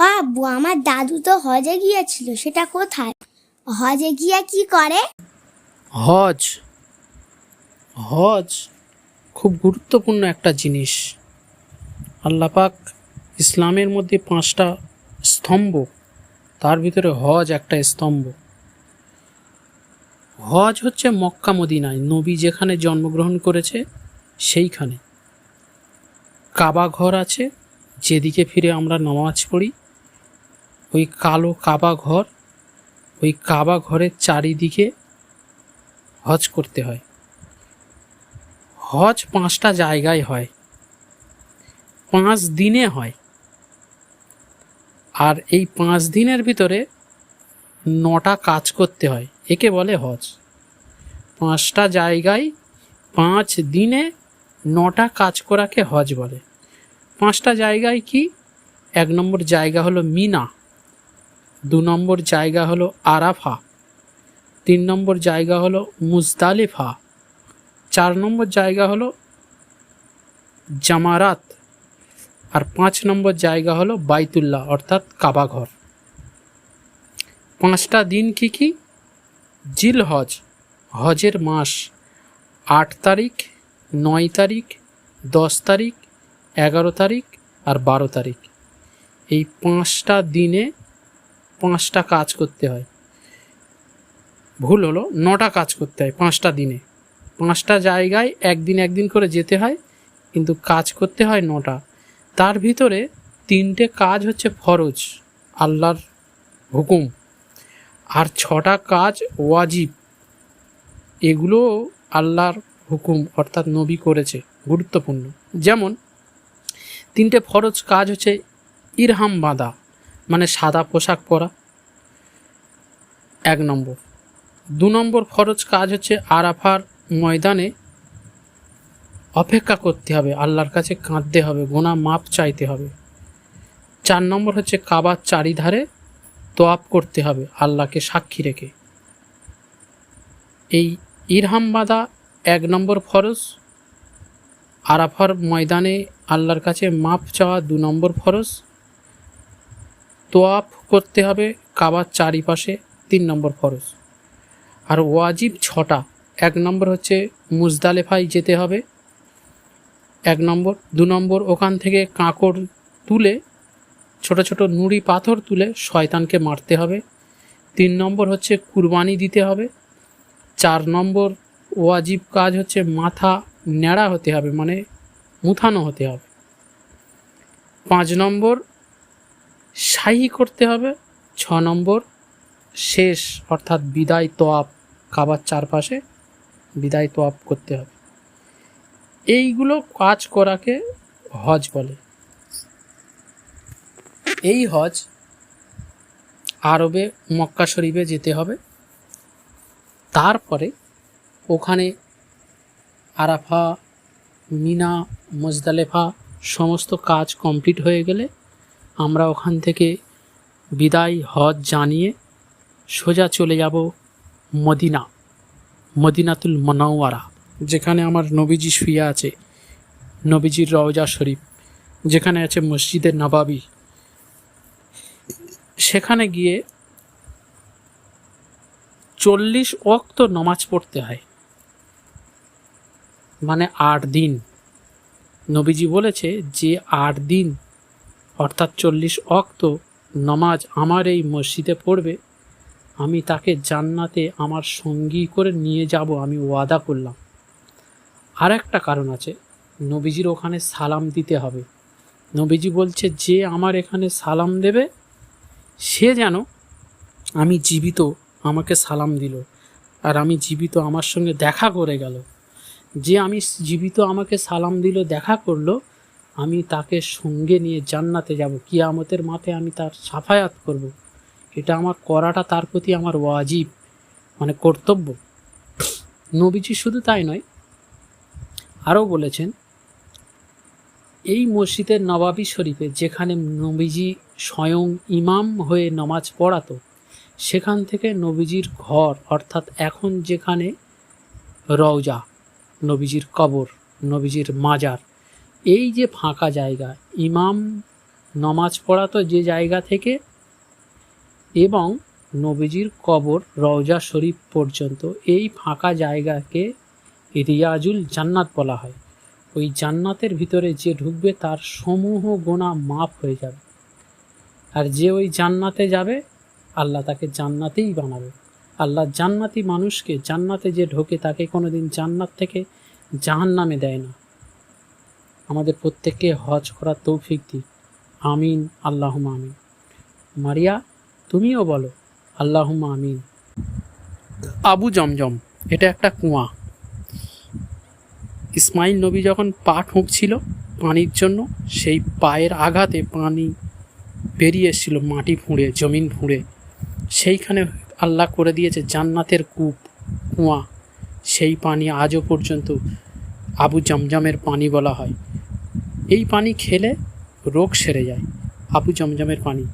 আব্বু আমার দাদু তো হজে গিয়েছিল, সেটা কোথায়? হজে গিয়া কি করে? হজ। হজ খুব গুরুত্বপূর্ণ একটা জিনিস। আল্লাপাক ইসলামের মধ্যে পাঁচটা স্তম্ভ, তার ভিতরে হজ একটা স্তম্ভ। হজ হচ্ছে মক্কা মদিনায়, নবী যেখানে জন্মগ্রহণ করেছে সেইখানে। কাবা ঘর আছে, যেদিকে ফিরে আমরা নামাজ পড়ি ওই কালো কাবা ঘর, ওই কাবা ঘরের চারিদিকে হজ করতে হয়। হজ পাঁচটা জায়গায় হয়। পাঁচ দিনে হয়। আর এই পাঁচ দিনের ভিতরে নটা কাজ করতে হয়। একে বলে হজ। পাঁচটা জায়গায় পাঁচ দিনে নটা কাজ করাকে হজ বলে। পাঁচটা জায়গায় কি? এক নম্বর জায়গা হলো মিনা। দু নম্বর জায়গা হলো আরাফা, তিন নম্বর জায়গা হলো মুজদালিফা, চার নম্বর জায়গা হলো জামারাত আর পাঁচ নম্বর জায়গা হলো বাইতুল্লাহ অর্থাৎ কাবাঘর। পাঁচটা দিন কি কি? জিল হজ হজের মাস, আট তারিখ, নয় তারিখ, দশ তারিখ, এগারো তারিখ আর বারো তারিখ। এই পাঁচটা দিনে পাঁচটা কাজ করতে হয়। ভুল হলো, নটা কাজ করতে হয় পাঁচটা দিনে। পাঁচটা জায়গায় একদিন একদিন করে যেতে হয়, কিন্তু কাজ করতে হয় নটা। তার ভিতরে তিনটে কাজ হচ্ছে ফরজ, আল্লাহর হুকুম। আর ছটা কাজ ওয়াজিব, এগুলো আল্লাহর হুকুম, অর্থাৎ নবী করেছে, গুরুত্বপূর্ণ। যেমন, তিনটে ফরজ কাজ হচ্ছে ইরহাম বাঁধা। মানে সাদা পোশাক পরা। এক নম্বর। দু নম্বর ফরজ কাজ হচ্ছে আরাফার ময়দানে অপেক্ষা করতে হবে, আল্লাহর কাছে কাঁদতে হবে, গোনা মাপ চাইতে হবে। চার নম্বর হচ্ছে কাবার চারিধারে তোয়াপ করতে হবে, আল্লাহকে সাক্ষী রেখে। এই ইরহাম বাঁধা এক নম্বর ফরজ, আরাফার ময়দানে আল্লাহর কাছে মাপ চাওয়া দু নম্বর ফরজ তোয়াপ করতে হবে কাবার চারিপাশে তিন নম্বর ফরজ। আর ওয়াজিব ছটা, এক নম্বর হচ্ছে মুজদালেফায় যেতে হবে, এক নম্বর, দু নম্বর ওখান থেকে কাঁকড় তুলে, ছোট ছোট নুড়ি পাথর তুলে শয়তানকে মারতে হবে, তিন নম্বর হচ্ছে কুরবানি দিতে হবে, চার নম্বর ওয়াজিব কাজ হচ্ছে মাথা ন্যাড়া হতে হবে মানে মুথানো হতে হবে, পাঁচ নম্বর শাহি করতে হবে। ছ নম্বর, শেষ, অর্থাৎ বিদায় তোয়াপ কাবার চারপাশে বিদায় তোয়াপ করতে হবে। এইগুলো কাজ করাকে হজ বলে। এই হজ আরবে মক্কা শরীফে যেতে হবে। তারপরে ওখানে আরাফা, মিনা, মোজদালেফা সমস্ত কাজ কমপ্লিট হয়ে গেলে আমরা ওখান থেকে বিদায় হজ জানিয়ে সোজা চলে যাব মদিনা, মদিনাতুল মনাওয়ারা যেখানে আমার নবীজি শুয়ে আছে, নবীজির রওজা শরীফ, যেখানে আছে মসজিদের নবাবি। সেখানে গিয়ে চল্লিশ অক্ত নমাজ পড়তে হয়। মানে আট দিন। নবীজি বলেছে যে আট দিন অর্থাৎ চল্লিশ অক্ত নমাজ আমার এই মসজিদে পড়বে, আমি তাকে জান্নাতে আমার সঙ্গী করে নিয়ে যাব, আমি ওয়াদা করলাম। আর একটা কারণ আছে, নবীজির ওখানে সালাম দিতে হবে। নবীজি বলছে, যে আমার এখানে সালাম দেবে, সে যেন আমি জীবিত আমাকে সালাম দিল আর আমি জীবিত আমার সঙ্গে দেখা করে গেল। যে আমি জীবিত আমাকে সালাম দিল, দেখা করল আমি তাকে সঙ্গে নিয়ে জান্নাতে যাব কিয়ামতের মাঠে আমি তার সাফায়াত করব। এটা আমার করাটা তার প্রতি আমার ওয়াজিব মানে কর্তব্য নবীজি শুধু তাই নয়, আরও বলেছেন, এই মসজিদের নবাবী শরীফে যেখানে নবীজি স্বয়ং ইমাম হয়ে নামাজ পড়াতো, সেখান থেকে নবীজির ঘর, অর্থাৎ এখন যেখানে রওজা, নবীজির কবর, নবীজির মাজার এই যে ফাঁকা জায়গা, ইমাম নমাজ পড়াতো যে জায়গা থেকে, এবং নবীজির কবর রওজা শরীফ পর্যন্ত এই ফাঁকা জায়গাকে রিয়াজুল জান্নাত বলা হয়। ওই জান্নাতের ভিতরে যে ঢুকবে তার সমূহ গোনা মাফ হয়ে যাবে। আর যে ওই জান্নাতে যাবে, আল্লাহ তাকে জান্নাতেই বানাবে। আল্লাহ জান্নাতি মানুষকে জান্নাতে যে ঢোকে তাকে কোনোদিন জান্নাত থেকে জাহান নামে দেয় না। আমাদের প্রত্যেককে হজ করার তৌফিক দিক। আমিন আল্লাহুম আমিন। মারিয়া, তুমিও বলো আল্লাহুম আমিন। আবু জমজম, এটা একটা কুয়া। ইসমাইল নবী যখন পা ঠুকছিল পানির জন্য, সেই পায়ের আঘাতে পানি বেরিয়ে এসেছিল মাটি ফুঁড়ে, জমিন ফুঁড়ে। সেইখানে আল্লাহ করে দিয়েছে জান্নাতের কূপ, কুয়া। সেই পানি আজও পর্যন্ত আবু জমজমের পানি বলা হয়। এই পানি খেলে রোগ সেরে যায়। আবু জমজমের পানি।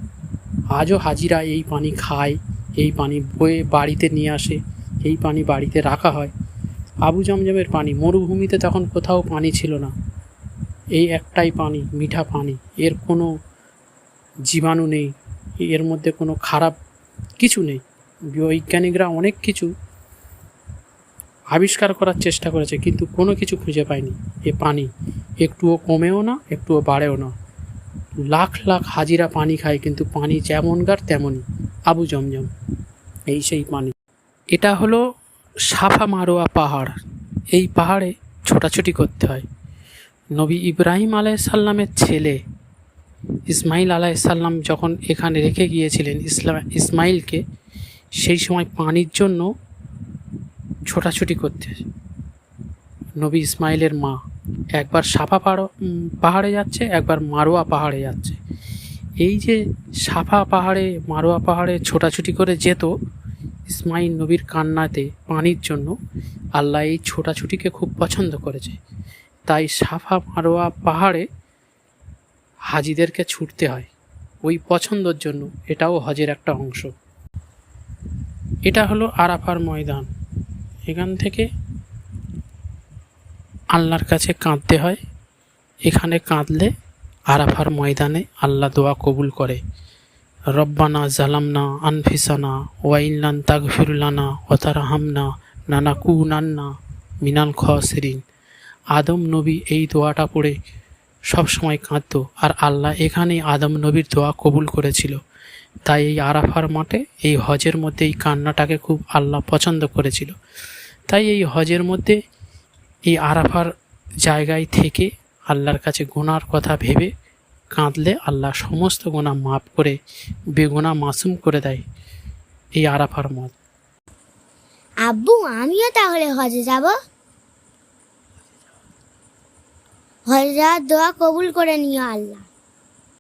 আজও হাজিরা এই পানি খায়, এই পানি বয়ে বাড়িতে নিয়ে আসে, এই পানি বাড়িতে রাখা হয়। আবু জমজমের পানি, মরুভূমিতে তখন কোথাও পানি ছিল না। এই একটাই পানি, মিঠা পানি, এর কোনো জীবাণু নেই, এর মধ্যে কোনো খারাপ কিছু নেই। বৈজ্ঞানিকরা অনেক কিছু আবিষ্কার করার চেষ্টা করেছে, কিন্তু কোনো কিছু খুঁজে পায়নি। এ পানি একটুও কমেও না, একটুও বাড়েও না। লাখ লাখ হাজিরা পানি খায়, কিন্তু পানি যেমনকার তেমনই। আবু জমজম, এই সেই পানি। এটা হলো সাফা মারোয়া পাহাড়। এই পাহাড়ে ছোটাছুটি করতে হয়। নবী ইব্রাহিম আলাইসাল্লামের ছেলে ইসমাইল আলাইসাল্লাম যখন এখানে রেখে গিয়েছিলেন ইসলাম, ইসমাইলকে, সেই সময় পানির জন্য ছোটাছুটি করতে। নবী ইসমাইলের মা, একবার সাফা পাহাড় যাচ্ছে, একবার মারোয়া পাহাড়ে যাচ্ছে। এই যে সাফা পাহাড়ে, মারোয়া পাহাড়ে ছোটাছুটি করে যেত ইসমাইল নবীর কান্নাতে পানির জন্য, আল্লাহ এই ছোটাছুটিকে খুব পছন্দ করেছে। তাই সাফা মারোয়া পাহাড়ে হাজিদেরকে ছুটতে হয়। ওই পছন্দর জন্য এটাও হজের একটা অংশ। এটা হলো আরাফার ময়দান। এখান থেকে আল্লাহর কাছে কাঁদতে হয়। এখানে কাঁদলে আরাফার ময়দানে আল্লাহ দোয়া কবুল করে। রব্বানা জালামনা আনফিসানা ওয়াইল্লান তাগফিরুলানা ওতারাহামনা নানা কু নান্না মিনাল খসরিন। আদম নবী এই দোয়াটা পড়ে সব সময় কাঁদতো আর আল্লাহ এখানেই আদম নবীর দোয়া কবুল করেছিল। তাই এই আরাফার মাঠে, এই হজের মধ্যে এই কান্নাটাকে খুব আল্লাহ পছন্দ করেছিল। তাই এই হজের মধ্যে এই আরাফার জায়গায় থেকে আল্লাহর কাছে গোনার কথা ভেবে কাঁদলে আল্লাহ সমস্ত গোনা মাফ করে বেগুনা মাসুম করে দেয় এই আরাফার মত। আব্বু, আমিও তাহলে হজে যাব। হজে যাওয়ার দোয়া কবুল করে নিও আল্লাহ।